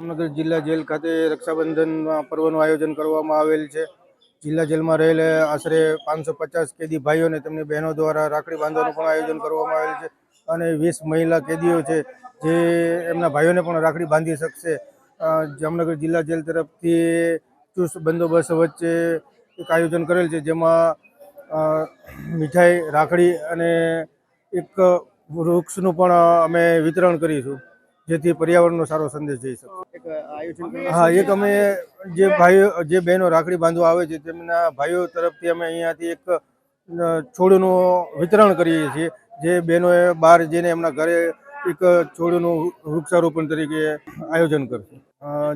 જામનગર જિલ્લા જેલ ખાતે રક્ષાબંધન પર્વનું આયોજન કરવામાં આવેલ છે. જિલ્લા જેલમાં રહેલા આશરે પાંચસો પચાસ કેદી ભાઈઓને તેમની બહેનો દ્વારા રાખડી બાંધવાનું પણ આયોજન કરવામાં આવેલ છે અને વીસ મહિલા કેદીઓ છે જે એમના ભાઈઓને પણ રાખડી બાંધી શકશે. જામનગર જિલ્લા જેલ તરફથી ચુસ્ત બંદોબસ્ત વચ્ચે એક આયોજન કરેલ છે જેમાં મીઠાઈ, રાખડી અને એક વૃક્ષનું પણ અમે વિતરણ કરીશું. જેથી પર્યાવરણનો સારો સંદેશ જઈ શકે. હા એક અમે જે ભાઈઓ જે બહેનો રાખડી બાંધવા આવે છે તેમના ભાઈઓ તરફથી અમે અહીંયાથી એક છોડનું વિતરણ કરીએ છીએ. જે બહેનોએ બહાર જઈને એમના ઘરે એક છોડનું વૃક્ષારોપણ તરીકે આયોજન કરશે.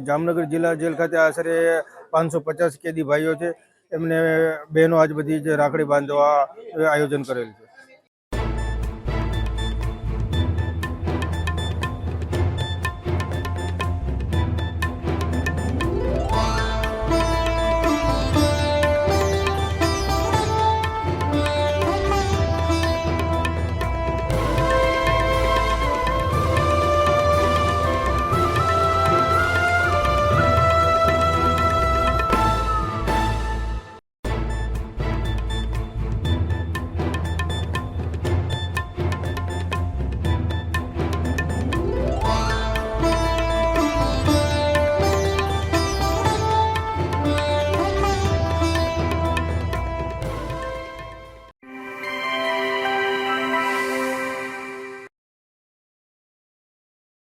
જામનગર જિલ્લા જેલ ખાતે આશરે પાંચસો પચાસ કેદી ભાઈઓ છે. એમને બહેનો આજ બધી જે રાખડી બાંધવા આયોજન કરેલ છે.